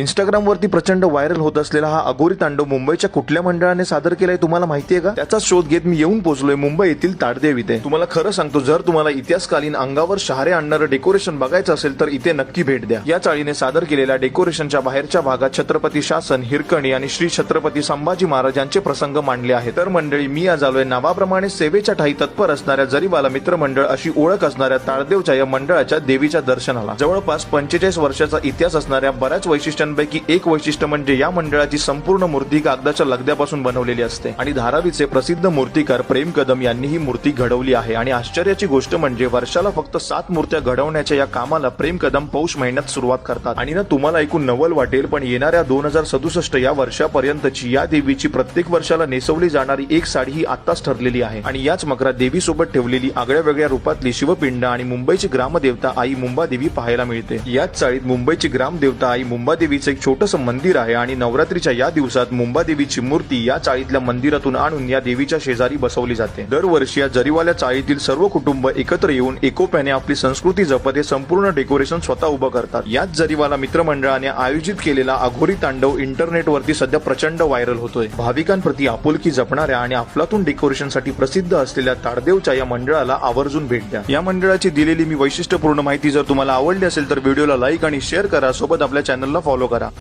इंस्टाग्रामवरती प्रचंड व्हायरल होत असलेला हा अगोरी तांडव मुंबईच्या कुठल्या मंडळाने सादर केलाय तुम्हाला माहितीये का? त्याचा शोध घेत मी येऊन पोहोचलोय मुंबई येथील ताडदेव इथे. तुम्हाला खरं सांगतो जर तुम्हाला इतिहासकालीन अंगावर शहारे आणणारं डेकोरेशन बघायचं असेल तर इथे नक्की भेट द्या. या चाळीने सादर केलेल्या डेकोरेशनच्या बाहेरच्या भागात छत्रपती शासन हिरकणी आणि श्री छत्रपती संभाजी महाराजांचे प्रसंग मांडले आहेत. तर मंडळी मी आज आलोय नावाप्रमाणे सेवेच्या ठाई तत्पर असणाऱ्या जरीबाला मित्रमंडळ अशी ओळख असणाऱ्या ताळदेवच्या या मंडळाच्या देवीच्या दर्शनाला. जवळपास पंचेचाळीस वर्षाचा इतिहास असणाऱ्या बऱ्याच मंडळांपैकी एक वैशिष्ट्य म्हणजे या मंडळाची संपूर्ण मूर्ती कागदाच्या लगद्यापासून बनवलेली असते. आणि धारावीचे प्रसिद्ध मूर्तिकार प्रेम कदम यांनी ही मूर्ती घडवली आहे. आणि आश्चर्याची गोष्ट म्हणजे वर्षाला फक्त सात मूर्त्या घडवण्याच्या या कामाला प्रेम कदम पौष महिन्यात सुरुवात करतात. आणि ना तुम्हाला ऐकून नवल वाटेल पण येणाऱ्या दोन हजार सदुसष्ट या वर्षापर्यंतची या देवीची प्रत्येक वर्षाला नेसवली जाणारी एक साडी ही आताच ठरलेली आहे. आणि याच मकरात देवी सोबत ठेवलेली आगळ्या वेगळ्या रूपातली शिवपिंड आणि मुंबईची ग्रामदेवता आई मुंबादेवी पाहायला मिळते. याच चाळीत मुंबईची ग्रामदेवता आई मुंबादेवी देवीचं एक छोटंसं मंदिर आहे आणि नवरात्रीच्या या दिवसात मुंबादेवीची मूर्ती या चाळीतल्या मंदिरातून आणून या देवीच्या शेजारी बसवली जाते. दरवर्षी या जरीवाल्या चाळीतील सर्व कुटुंब एकत्र येऊन एकोप्याने आपली संस्कृती जपत हे संपूर्ण डेकोरेशन स्वतः उभं करतात. याच जरीवाला मित्रमंडळाने आयोजित केलेला अघोरी तांडव इंटरनेटवरती सध्या प्रचंड व्हायरल होतोय. भाविकांप्रती आपुलकी जपणाऱ्या आणि अफलातून डेकोरेशनसाठी प्रसिद्ध असलेल्या ताडदेवच्या या मंडळाला आवर्जून भेट द्या. या मंडळाची दिलेली मी वैशिष्ट्यपूर्ण माहिती जर तुम्हाला आवडली असेल तर व्हिडिओला लाईक आणि शेअर करा. सोबत आपल्या चॅनलला फॉलो करा।